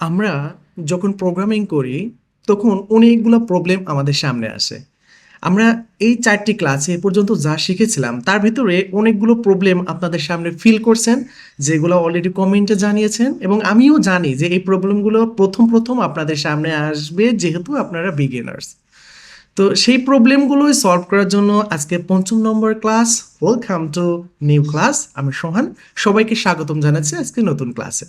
আমরা যখন প্রোগ্রামিং করি, তখন অনেকগুলো প্রবলেম আমাদের সামনে আসে। আমরা এই চারটি ক্লাসে এ পর্যন্ত যা শিখেছিলাম, তার ভিতরে অনেকগুলো প্রবলেম আপনাদের সামনে ফিল করছেন, যেগুলো অলরেডি কমেন্টে জানিয়েছেন এবং আমিও জানি যে এই প্রবলেমগুলো প্রথম প্রথম আপনাদের সামনে আসবে, যেহেতু আপনারা বিগিনার্স তো সেই প্রবলেমগুলোই সলভ করার জন্য আজকে পঞ্চম number class welcome to new class আমি সোহান, সবাইকে স্বাগতম জানাচ্ছি আজকে নতুন ক্লাসে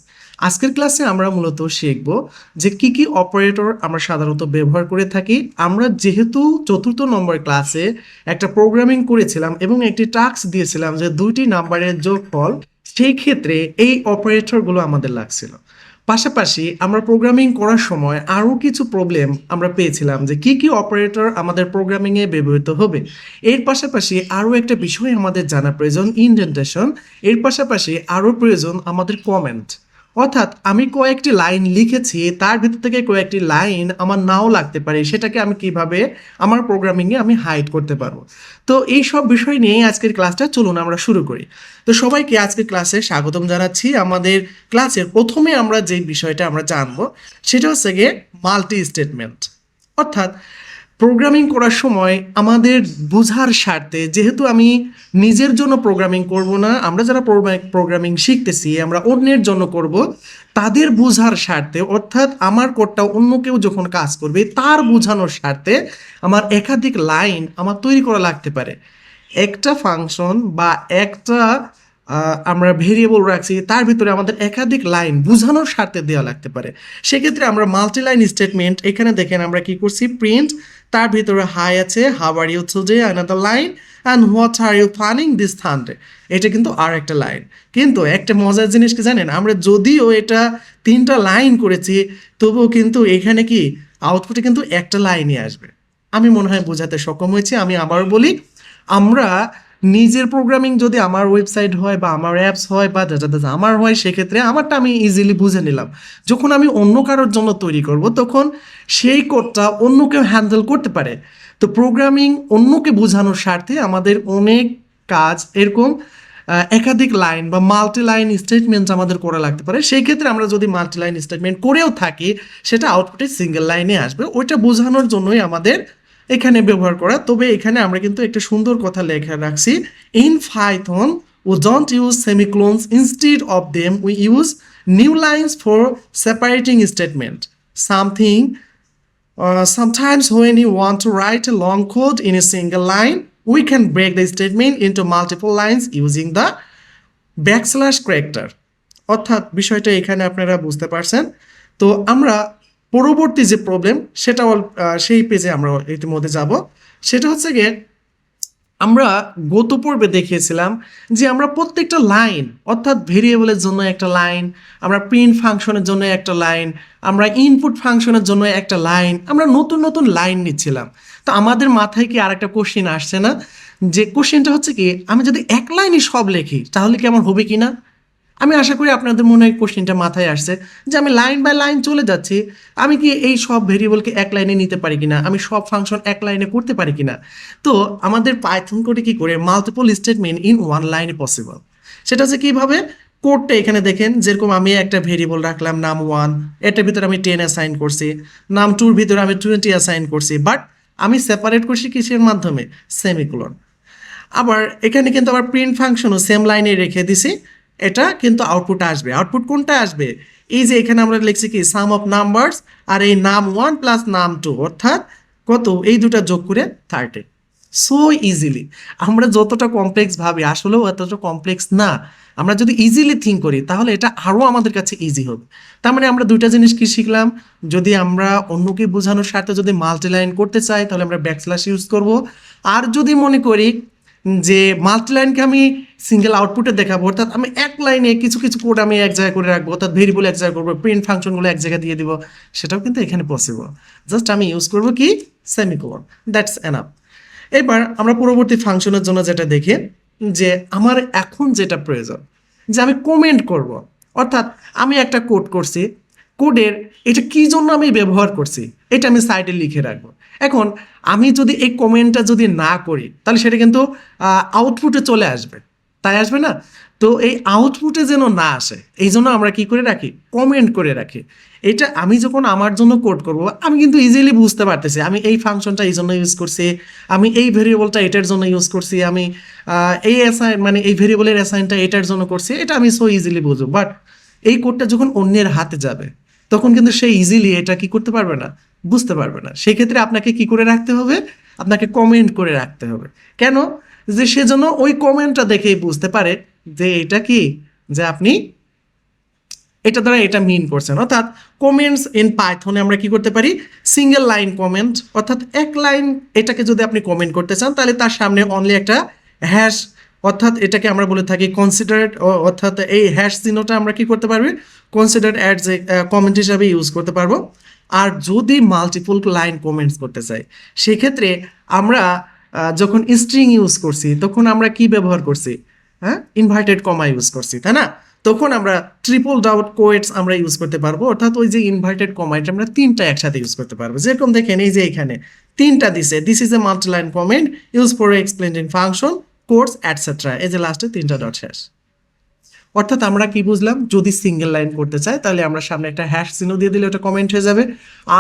আজকের ক্লাসে আমরা মূলত শিখব যে কি কি অপারেটর আমরা সাধারণত ব্যবহার করে থাকি। আমরা যেহেতু চতুর্থ নম্বর ক্লাসে একটা প্রোগ্রামিং করেছিলাম এবং একটি টাস্ক দিয়েছিলাম যে দুইটি নাম্বারের যোগফল, সেই ক্ষেত্রে এই অপারেটরগুলো আমাদের লাগছিল। পাশাপাশি আমরা প্রোগ্রামিং করার সময় আরও কিছু প্রবলেম আমরা পেয়েছিলাম যে কি কি অপারেটর আমাদের প্রোগ্রামিংয়ে ব্যবহৃত হবে। এর পাশাপাশি আরও একটা বিষয় আমাদের জানা প্রয়োজন ইনডেন্টেশন এর পাশাপাশি আরও প্রয়োজন আমাদের কমেন্ট অর্থাৎ আমি কয়েকটি লাইন লিখেছি, তার ভিতর থেকে কয়েকটি লাইন আমার নাও লাগতে পারে, সেটাকে আমি কীভাবে আমার প্রোগ্রামিংয়ে আমি হাইড করতে পারব। তো এই সব বিষয় নিয়ে আজকের ক্লাসটা চলুন আমরা শুরু করি। তো সবাইকে আজকের ক্লাসে স্বাগতম জানাচ্ছি। আমাদের ক্লাসের প্রথমে আমরা যে বিষয়টা আমরা জানব, সেটা হচ্ছে গিয়ে মাল্টি স্টেটমেন্ট অর্থাৎ প্রোগ্রামিং করার সময় আমাদের বোঝার স্বার্থে, যেহেতু আমি নিজের জন্য প্রোগ্রামিং করব না, আমরা যারা প্রোগ্রামিং শিখতেছি, আমরা অন্যের জন্য করব, তাদের বোঝার স্বার্থে, অর্থাৎ আমার কোডটা অন্য কেউ যখন কাজ করবে, তার বোঝানোর স্বার্থে আমার একাধিক লাইন আমার তৈরি করা লাগতে পারে। একটা ফাংশন বা একটা আমরা ভেরিয়েবল রাখছি, তার ভিতরে আমাদের একাধিক লাইন বোঝানোর স্বার্থে দেওয়া লাগতে পারে। সেক্ষেত্রে আমরা মাল্টি লাইন স্টেটমেন্ট এখানে দেখেন আমরা কি করছি প্রিন্ট তার ভিতরে হাই আছে how are you today another line and what are you planning this Thursday এটা কিন্তু আর একটা লাইন কিন্তু একটা মজার জিনিস কি জানেন? আমরা যদিও এটা তিনটা লাইন করেছি, তবুও কিন্তু এখানে কি আউটপুটে কিন্তু একটা লাইনই আসবে। আমি মনে হয় বোঝাতে সক্ষম হয়েছি, আমি আবার বলি, আমরা নিজের প্রোগ্রামিং যদি আমার ওয়েবসাইট হয় বা আমার অ্যাপস হয় বা যাতে আমার হয়, সেক্ষেত্রে আমারটা আমি ইজিলি বুঝে নিলাম। যখন আমি অন্য কারোর জন্য তৈরি করব, তখন সেই কোডটা অন্য কেউ হ্যান্ডেল করতে পারে। তো প্রোগ্রামিং অন্যকে বোঝানোর স্বার্থে আমাদের অনেক কাজ এরকম একাধিক লাইন বা মাল্টি লাইন স্টেটমেন্ট আমাদের করা লাগতে পারে। সেই ক্ষেত্রে আমরা যদি মাল্টি লাইন স্টেটমেন্ট করেও থাকি, সেটা আউটপুটে সিঙ্গেল লাইনে আসবে। ওইটা বোঝানোর জন্যই আমাদের এখানে ব্যবহার করা। তবে এখানে আমরা কিন্তু একটা সুন্দর কথা লেখা রাখছি। In Python you don't use semicolons instead of them we use new lines for separating statement something sometimes when you want to write a long code in a single line we can break the statement into multiple lines using the backslash character অর্থাৎ বিষয়টা এখানে আপনারা বুঝতে পারছেন। তো আমরা পরবর্তী যে প্রবলেম সেটা সেই পেজে আমরা ইতিমধ্যে যাব। সেটা হচ্ছে গিয়ে, আমরা গত পর্বে দেখিয়েছিলাম যে আমরা প্রত্যেকটা লাইন অর্থাৎ ভেরিয়েবলের জন্য একটা লাইন আমরা প্রিন্ট ফাংশনের জন্য একটা লাইন আমরা ইনপুট ফাংশনের জন্য একটা লাইন আমরা নতুন নতুন লাইন নিচ্ছিলাম। তো আমাদের মাথায় কি আর একটা কোশ্চিন আসছে না? যে কোশ্চেনটা হচ্ছে কি, আমি যদি এক লাইনই সব লিখি, তাহলে কি আমার হবে কি না আমি আশা করি আপনাদের মনে হয় কোশ্চেনটা মাথায় আসছে যে আমি লাইন বাই লাইন চলে যাচ্ছি। আমি কি এই সব ভেরিয়েবলকে এক লাইনে নিতে পারি কিনা? আমি সব ফাংশন এক লাইনে করতে পারি কিনা? তো আমাদের পাইথন কোডে কি করে? মাল্টিপল স্টেটমেন্ট ইন ওয়ান লাইনে পসিবল সেটা হচ্ছে কীভাবে? কোডটা এখানে দেখেন, যেরকম আমি একটা ভেরিয়েবল রাখলাম, নাম ওয়ান এটার ভিতরে আমি টেন অ্যাসাইন করছি, নাম টুর ভিতরে আমি টোয়েন্টি অ্যাসাইন করছি বাট আমি সেপারেট করছি কিসের মাধ্যমে? সেমিকুলন আবার এখানে কিন্তু আবার প্রিন্ট ফাংশনও সেম লাইনে রেখে দিছি। এটা কিন্তু আউটপুট আসবে। আউটপুট কোনটা আসবে? এই যে এখানে আমরা লিখছি কি সাম অফ নাম্বারস আর এই নাম ওয়ান প্লাস নাম টু অর্থাৎ কত? এই দুটা যোগ করে থার্টি সো ইজিলি আমরা যতটা কমপ্লেক্স ভাবি, আসলেও এতটা কমপ্লেক্স না। আমরা যদি ইজিলি থিঙ্ক করি, তাহলে এটা আরও আমাদের কাছে ইজি হবে। তার মানে আমরা দুইটা জিনিস কি শিখলাম? যদি আমরা অন্যকে বোঝানোর স্বার্থে যদি মাল্টিলাইন করতে চাই, তাহলে আমরা ব্যাকস্ল্যাশ ইউজ করব। আর যদি মনে করি যে মাল্টি লাইনকে আমি সিঙ্গেল আউটপুটে দেখাবো, অর্থাৎ আমি এক লাইনে কিছু কিছু কোড আমি এক জায়গায় করে রাখব, অর্থাৎ ভেরিয়েবল এক জায়গায় করব প্রিন্ট ফাংশনগুলো এক জায়গায় দিয়ে দিব, সেটাও কিন্তু এখানে পসিবল জাস্ট আমি ইউজ করব কি? সেমিকোলন দ্যাটস এনাফ এবার আমরা পরবর্তী ফাংশনের জন্য যেটা দেখি, যে আমার এখন যেটা প্রয়োজন, যে আমি কমেন্ট করব, অর্থাৎ আমি একটা কোড করছি কোডের এটা কি জন্য আমি ব্যবহার করছি, এটা আমি সাইডে লিখে রাখব। এখন আমি যদি এই কমেন্টটা যদি না করি, তাহলে সেটা কিন্তু আউটপুটে চলে আসবে। তাই আসবে না? তো এই আউটপুটে যেন না আসে, এই জন্য আমরা কি করে রাখি? কমেন্ট করে রাখি। এটা আমি যখন আমার জন্য কোড করব, আমি কিন্তু ইজিলি বুঝতে পারতেছি, আমি এই ফাংশনটা এই জন্য ইউজ করছি, আমি এই ভেরিয়েবলটা এটার জন্য ইউজ করছি, আমি এই অ্যাসাইন মানে এই ভেরিয়েবলের অ্যাসাইনটা এটার জন্য করছি, এটা আমি সো ইজিলি বুঝব। বাট এই কোডটা যখন অন্যের হাতে যাবে তখন কিন্তু সে ইজিলি এটা কি করতে পারবে না? বুঝতে পারবে না। সেক্ষেত্রে আপনাকে কি করে রাখতে হবে? আপনাকে কমেন্ট করে রাখতে হবে। কেন? যে সেজন্য ওই কমেন্টটা দেখেই বুঝতে পারে যে এটা কি? যে আপনি এটা দ্বারা এটা মিন করছেন। অর্থাৎ কমেন্টস ইন পাইথনে আমরা কি করতে পারি? সিঙ্গেল লাইন কমেন্ট অর্থাৎ এক লাইন এটাকে যদি আপনি কমেন্ট করতে চান, তাহলে তার সামনে অনলি একটা হ্যাশ অর্থাৎ এটাকে আমরা বলে থাকি কনসিডারেড অর্থাৎ এই হ্যাশ চিহ্নটা আমরা কি করতে পারবি? কনসিডার যে কমেন্ট হিসাবে ইউজ করতে পারব। আর যদি মাল্টিপল লাইন কমেন্টস করতে চাই, সেক্ষেত্রে আমরা যখন স্ট্রিং ইউজ করছি, তখন আমরা কি ব্যবহার করছি? হ্যাঁ? ইনভার্টেড কমা ইউজ করছি, তাই না? তখন আমরা ট্রিপল ডাউট কোয়েটস আমরা ইউজ করতে পারব। অর্থাৎ ওই যে ইনভার্টেড কমা এটা আমরা তিনটা একসাথে ইউজ করতে পারব। যেরকম দেখেন, এই যে এখানে তিনটা দিছে। This is a multi line comment use for explaining function course etcetera এই যে লাস্টে তিনটা ডট শেষ। অর্থাৎ আমরা কি বুঝলাম? যদি সিঙ্গেল লাইন করতে চাই তাহলে আমরা সামনে একটা হ্যাশ চিহ্ন দিয়ে দিলে ওটা কমেন্ট হয়ে যাবে।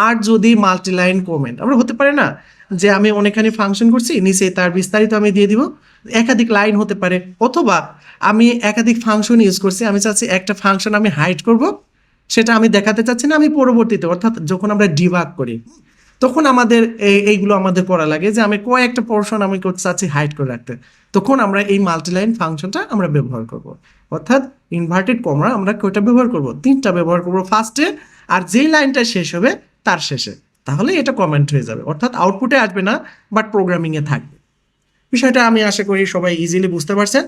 আর যদি মাল্টি লাইন কমেন্ট আমরা হতে পারে না যে আমি অনেকখানি ফাংশন করছি, নিচে তার বিস্তারিত আমি দিয়ে দিব। একাধিক লাইন হতে পারে, অথবা আমি একাধিক ফাংশন ইউজ করছি, আমি চাচ্ছি একটা ফাংশন আমি হাইড করব, সেটা আমি দেখাতে চাচ্ছি না, আমি পরবর্তীতে, অর্থাৎ যখন আমরা ডিবাগ করি তখন আমাদের এই, এইগুলো আমাদের পড়া লাগে যে আমি কয়েকটা পোর্শন আমি করতে চাচ্ছি হাইড করে রাখতে। তখন আমরা এই মাল্টিলাইন ফাংশনটা আমরা ব্যবহার করব। অর্থাৎ ইনভার্টেড কমরা আমরা কয়টা ব্যবহার করব? তিনটা ব্যবহার করব ফার্স্টে আর যেই লাইনটা শেষ হবে তার শেষে। তাহলে এটা কমেন্ট হয়ে যাবে। অর্থাৎ আউটপুটে আসবে না বাট প্রোগ্রামিংয়ে থাকবে। বিষয়টা আমি আশা করি সবাই ইজিলি বুঝতে পারছেন।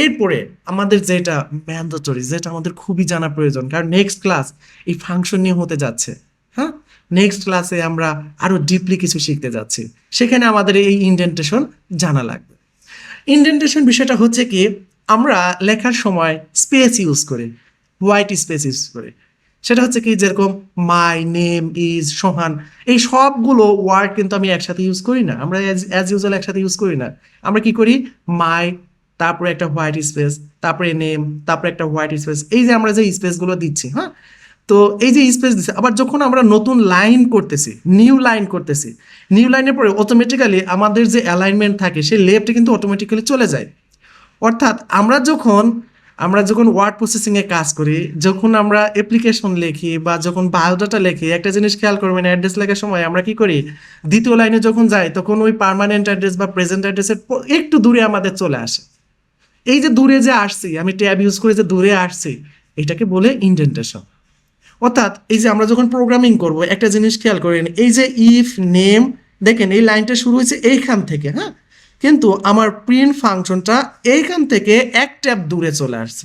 এরপরে আমাদের যেটা ম্যান্ডেটরি যেটা আমাদের খুবই জানা প্রয়োজন, কারণ নেক্সট ক্লাস এই ফাংশন নিয়ে হতে যাচ্ছে। হ্যাঁ? নেক্সট ক্লাসে আমরা আরও ডিপলি কিছু শিখতে যাচ্ছি। সেখানে আমাদের এই ইন্ডেন্টেশন জানা লাগবে। ইন্ডেন্টেশন বিষয়টা হচ্ছে কি, আমরা লেখার সময় স্পেস ইউজ করি হোয়াইট স্পেস ইউজ করি। সেটা হচ্ছে কি, যেরকম মাই নেম ইজ সোহান এই সবগুলো ওয়ার্ড কিন্তু আমি একসাথে ইউজ করি না। আমরা অ্যাজ ইউজুয়াল একসাথে ইউজ করি না। আমরা কি করি? মাই তারপরে একটা হোয়াইট স্পেস তারপরে নেম তারপরে একটা হোয়াইট স্পেস এই যে আমরা যে স্পেসগুলো দিচ্ছি হ্যাঁ? তো এই যে স্পেস দিচ্ছে আবার যখন আমরা নতুন লাইন করতেছি নিউ লাইন করতেছি নিউ লাইনের পরে অটোমেটিক্যালি আমাদের যে অ্যালাইনমেন্ট থাকে, সেই লেফটে কিন্তু অটোমেটিক্যালি চলে যায়। অর্থাৎ আমরা যখন আমরা যখন ওয়ার্ড প্রসেসিংয়ে কাজ করি, যখন আমরা অ্যাপ্লিকেশন লিখি বা যখন বায়োডাটা লিখি, একটা জিনিস খেয়াল করবেন অ্যাড্রেস লেখার সময় আমরা কি করি? দ্বিতীয় লাইনে যখন যাই, তখন ওই পার্মানেন্ট অ্যাড্রেস বা প্রেজেন্ট অ্যাড্রেসের একটু দূরে আমাদের চলে আসে। এই যে দূরে যে আসছি, আমি ট্যাব ইউজ করে যে দূরে আসছি, এটাকে বলে ইন্ডেন্টেশন অর্থাৎ এই যে আমরা যখন প্রোগ্রামিং করব, একটা জিনিস খেয়াল করেন এই যে ইফ নেম দেখেন এই লাইনটা শুরু হয়েছে এইখান থেকে হ্যাঁ? কিন্তু আমার প্রিন্ট ফাংশনটা এইখান থেকে এক ট্যাব দূরে চলে আসছে।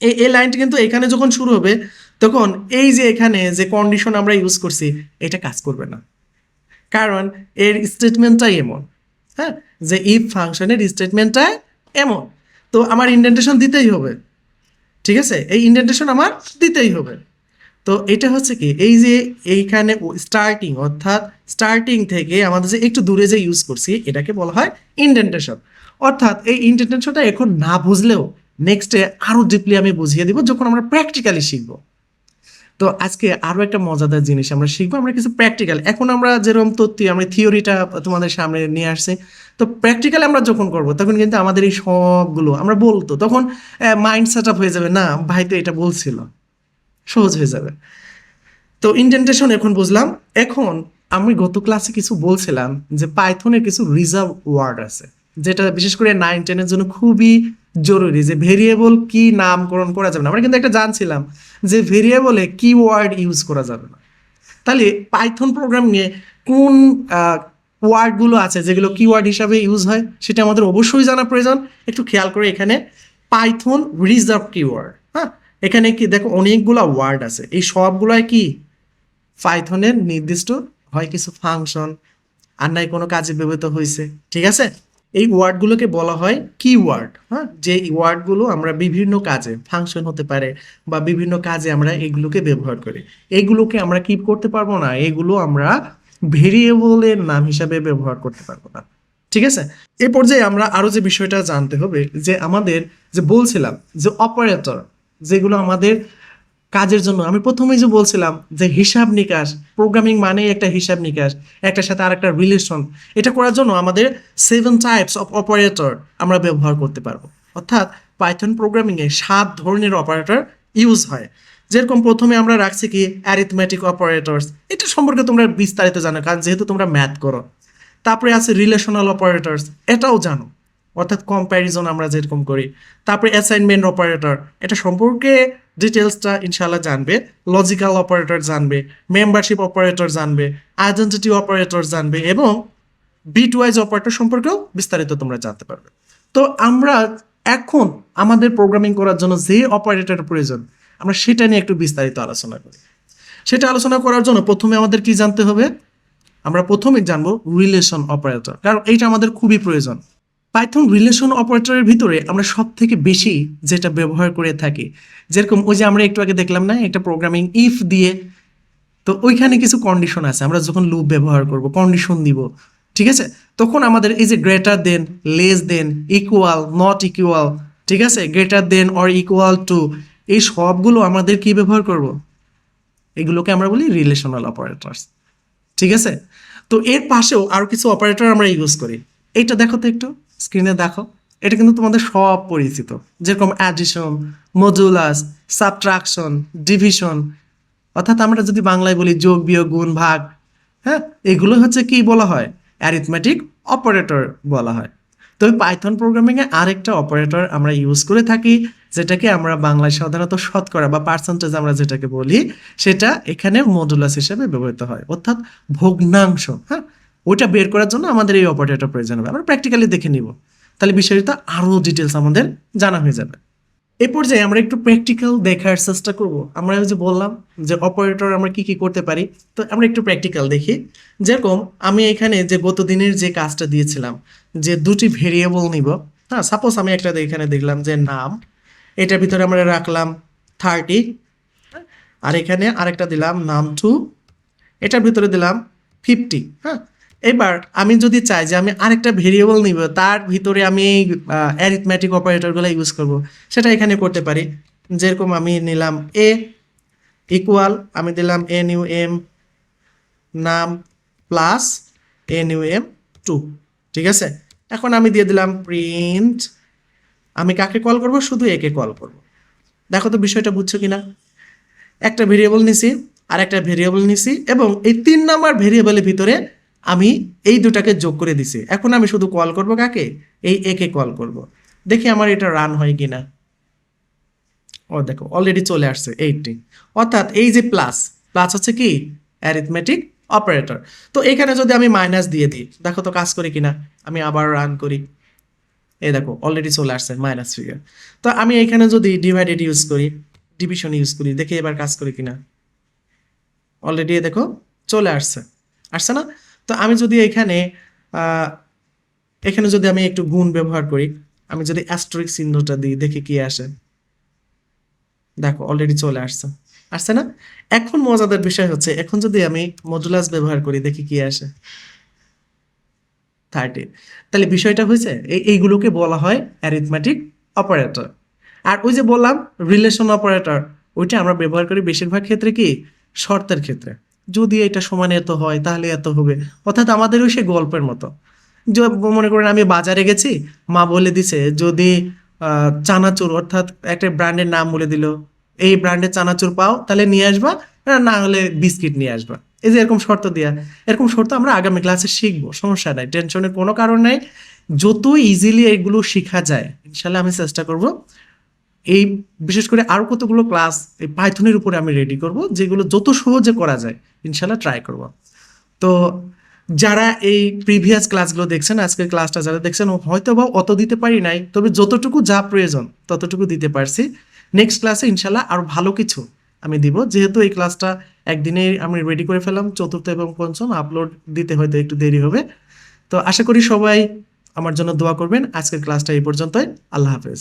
এই এই লাইনটা কিন্তু এখানে যখন শুরু হবে, তখন এই যে এখানে যে কন্ডিশন আমরা ইউজ করছি, এটা কাজ করবে না। কারণ এর স্টেটমেন্টটাই এমন হ্যাঁ? যে ইফ ফাংশনের স্টেটমেন্টটা এমন। তো আমার ইন্ডেন্টেশন দিতেই হবে, ঠিক আছে? এই ইন্ডেন্টেশন আমার দিতেই হবে। তো এটা হচ্ছে কি, এই যে এইখানে স্টার্টিং অর্থাৎ স্টার্টিং থেকে আমাদের যে একটু দূরে যে ইউজ করছি, এটাকে বলা হয় ইন্ডেন্টেশন অর্থাৎ এই ইন্ডেন্টেশনটা এখন না বুঝলেও নেক্সটে আরও ডিপলি আমি বুঝিয়ে দিব, যখন আমরা প্র্যাকটিক্যালি শিখব। তো আজকে আরও একটা মজাদার জিনিস আমরা শিখব, আমরা কিছু প্র্যাকটিক্যাল এখন আমরা যেরকম তথ্য, আমরা থিওরিটা তোমাদের সামনে নিয়ে আসছি, তো প্র্যাকটিক্যাল আমরা যখন করব, তখন কিন্তু আমাদের এই সবগুলো, আমরা বলতো, তখন মাইন্ড সেট আপ হয়ে যাবে, না, ভাই তো এটা বলছিল। সহজ হয়ে যাবে। তো ইন্ডেন্টেশন এখন বুঝলাম। এখন আমি গত ক্লাসে কিছু বলছিলাম যে পাইথনের কিছু রিজার্ভ ওয়ার্ড আছে, যেটা বিশেষ করে নাইন টেনের জন্য খুবই জরুরি যে ভেরিয়েবল কি নামকরণ করা যাবে না। আমরা কিন্তু একটা জানছিলাম যে ভেরিয়েবলে কি ওয়ার্ড ইউজ করা যাবে না। তাহলে পাইথন প্রোগ্রাম নিয়ে কোন ওয়ার্ডগুলো আছে যেগুলো কিওয়ার্ড হিসাবে ইউজ হয়, সেটা আমাদের অবশ্যই জানা প্রয়োজন। একটু খেয়াল করে এখানে পাইথন রিজার্ভ কিওয়ার্ড এখানে কি দেখো অনেকগুলো ওয়ার্ড আছে। এই সবগুলোয় কি পাইথনের নির্দিষ্ট হয় কিছু ফাংশন আর নাই কোনো কাজে ব্যবহৃত হয়েছে, ঠিক আছে? এই ওয়ার্ডগুলোকে বলা হয় কি ওয়ার্ড হ্যাঁ? যে ওয়ার্ডগুলো আমরা বিভিন্ন কাজে ফাংশন হতে পারে বা বিভিন্ন কাজে আমরা এগুলোকে ব্যবহার করি। এগুলোকে আমরা কি করতে পারব না, এগুলো আমরা ভেরিয়েবলের নাম হিসাবে ব্যবহার করতে পারব না, ঠিক আছে? এ পর্যায়ে আমরা আরও যে বিষয়টা জানতে হবে, যে আমাদের যে বলছিলাম যে অপারেটর যেগুলো আমাদের কাজের জন্য। আমি প্রথমেই যে বলছিলাম যে হিসাব নিকাশ প্রোগ্রামিং মানেই একটা হিসাব নিকাশ, একটার সাথে আরেকটা রিলেশন এটা করার জন্য আমাদের সেভেন টাইপস অফ অপারেটর আমরা ব্যবহার করতে পারব। অর্থাৎ পাইথন প্রোগ্রামিংয়ে সাত ধরনের অপারেটর ইউজ হয়। যেরকম প্রথমে আমরা রাখছি কি অ্যারিথমেটিক অপারেটরস এটা সম্পর্কে তোমরা বিস্তারিত জানো, কারণ যেহেতু তোমরা ম্যাথ করো। তারপরে আছে রিলেশনাল অপারেটরস এটাও জানো। অর্থাৎ কম্প্যারিজন আমরা যেরকম করি। তারপরে অ্যাসাইনমেন্ট অপারেটর এটা সম্পর্কে ডিটেলসটা ইনশাল্লাহ জানবে লজিক্যাল অপারেটর জানবে মেম্বারশিপ অপারেটর জানবে আইডেন্টিটি অপারেটর জানবে এবং বিট ওয়াইজ অপারেটর সম্পর্কেও বিস্তারিত তোমরা জানতে পারবে। তো আমরা এখন আমাদের প্রোগ্রামিং করার জন্য যে অপারেটরের প্রয়োজন, আমরা সেটা নিয়ে একটু বিস্তারিত আলোচনা করি। সেটা আলোচনা করার জন্য প্রথমে আমাদের কি জানতে হবে? আমরা প্রথমে জানব রিলেশন অপারেটর কারণ এইটা আমাদের খুবই প্রয়োজন। পাইথন রিলেশন অপারেটরের ভিতরে আমরা সব থেকে বেশি যেটা ব্যবহার করে থাকি। যেরকম ওই যে আমরা একটু আগে দেখলাম না, একটা প্রোগ্রামিং ইফ দিয়ে তো ওইখানে কিছু কন্ডিশন আছে। আমরা যখন লুপ ব্যবহার করব কন্ডিশন দিব, ঠিক আছে? তখন আমাদের এই যে greater than less than equal not equal ঠিক আছে? Greater than or equal to এই সবগুলো আমাদের কি ব্যবহার করব? এগুলোকে আমরা বলি রিলেশনাল অপারেটরস ঠিক আছে? তো এর পাশেও আরও কিছু অপারেটর আমরা ইউজ করি। এইটা দেখো তো একটু। স্ক্রিনে দেখো, এটা কিন্তু তোমাদের সব পরিচিত। যেরকম অ্যাডিশন মজুলাস সাবট্রাকশন ডিভিশন অর্থাৎ আমরা যদি বাংলায় বলি যোগ, বিয়োগ, গুণ, ভাগ হ্যাঁ এগুলো হচ্ছে কি বলা হয়? অ্যারিথমেটিক অপারেটর বলা হয়। তবে পাইথন প্রোগ্রামিংয়ে আরেকটা অপারেটর আমরা ইউজ করে থাকি, যেটাকে আমরা বাংলায় সাধারণত শতকরা বা পার্সেন্টেজ আমরা যেটাকে বলি, সেটা এখানে মডুলাস হিসেবে ব্যবহৃত হয়। অর্থাৎ ভগ্নাংশ হ্যাঁ ওইটা বের করার জন্য আমাদের এই অপারেটর প্রয়োজন হবে। আমরা প্র্যাকটিক্যালি দেখে নিব। তাহলে বিষয়টা আরও ডিটেলস আমাদের জানা হয়ে যাবে। এ পর্যায়ে আমরা একটু প্র্যাকটিক্যাল দেখার চেষ্টা করব। আমরা যে বললাম যে অপারেটর আমরা কি কি করতে পারি, তো আমরা একটু প্র্যাকটিক্যাল দেখি। যেরকম আমি এখানে যে গত দিনের যে কাজটা দিয়েছিলাম, যে দুটি ভেরিয়েবল নিব। হ্যাঁ সাপোজ আমি একটা এখানে দেখলাম যে নাম, এটার ভিতরে আমরা রাখলাম থার্টি আর এখানে আরেকটা দিলাম নাম টু এটার ভিতরে দিলাম ফিফটি হ্যাঁ? এবার আমি যদি চাই যে আমি আরেকটা ভেরিয়েবল নিব, তার ভিতরে আমি অ্যারিথমেটিক অপারেটরগুলো ইউজ করব, সেটা এখানে করতে পারি। যেরকম আমি নিলাম এ ইকুয়াল আমি দিলাম এ নিউ এম নাম plus a new M two ঠিক আছে? এখন আমি দিয়ে দিলাম প্রিন্ট আমি কাকে কল করব? শুধু একে কল করব। দেখো তো বিষয়টা বুঝছ কিনা? একটা ভেরিয়েবল নিছি আর একটা ভেরিয়েবল নিছি, এবং এই তিন নাম্বার ভেরিয়েবলের ভিতরে আমি এই দুটাকে যোগ করে দিছি। এখন আমি শুধু কল করব কাকে? এই একে কল করব। দেখি আমার এটা রান হয় কিনা। ও, দেখো অলরেডি চলে আসছে এইটটি অর্থাৎ এই যে প্লাস প্লাস হচ্ছে কি? অ্যারিথমেটিক অপারেটর তো এখানে যদি আমি মাইনাস দিয়ে দিই, দেখো তো কাজ করি কিনা? আমি আবার রান করি। এই দেখো অলরেডি চলে আসছে মাইনাস ফিগার তো আমি এখানে যদি ডিভাইডেড ইউজ করি ডিভিশন ইউজ করি, দেখি এবার কাজ করি কিনা। অলরেডি দেখো, চলে আসছে। আসছে না? তো আমি যদি এখানে এখানে যদি আমি একটু গুণ ব্যবহার করি, আমি যদি অ্যাস্ট্রিক চিহ্নটা দিই, দেখি কি আসে। দেখো অলরেডি চলে আসছে। আসছে না? এখন মজাদার বিষয় হচ্ছে, এখন যদি আমি মডুলাস ব্যবহার করি, দেখি কি আসে। থার্টি তাহলে বিষয়টা হয়েছে, এই, এইগুলোকে বলা হয় অ্যারিথমেটিক অপারেটর আর ওই যে বললাম রিলেশন অপারেটর ওইটা আমরা ব্যবহার করি বেশিরভাগ ক্ষেত্রে কি? শর্তের ক্ষেত্রে। যদি এটা সমান এত হয়, তাহলে এত হবে। অর্থাৎ আমাদের ওই সে গল্পের মতো। মনে করেন আমি বাজারে গেছি, মা বলে দিছে, যদি চানাচুর, অর্থাৎ একটা ব্র্যান্ডের নাম বলে দিল, এই ব্র্যান্ডের চানাচুর পাও, তাহলে নিয়ে আসবা না হলে বিস্কিট নিয়ে আসবা। এই যে এরকম শর্ত দেওয়া এরকম শর্ত আমরা আগামী ক্লাসে শিখব, সমস্যা নাই, টেনশনের কোনো কারণ নাই। যত ইজিলি এগুলো শেখা যায়, ইনশাল্লাহ আমি চেষ্টা করব এই বিশেষ করে আরও কতগুলো ক্লাস এই পাইথনের উপরে আমি রেডি করব, যেগুলো যত সহজে করা যায়, ইনশাল্লাহ ট্রাই করব। তো যারা এই প্রিভিয়াস ক্লাসগুলো দেখছেন, আজকের ক্লাসটা যারা দেখছেন হয়তো বা অত দিতে পারি নাই, তবে যতটুকু যা প্রয়োজন, ততটুকু দিতে পারছি। নেক্সট ক্লাসে ইনশাল্লাহ আরও ভালো কিছু আমি দিব, যেহেতু এই ক্লাসটা একদিনে আমি রেডি করে ফেলাম চতুর্থ এবং পঞ্চম আপলোড দিতে হয়তো একটু দেরি হবে। তো আশা করি সবাই আমার জন্য দোয়া করবেন। আজকের ক্লাসটা এই পর্যন্তই। আল্লাহ হাফেজ।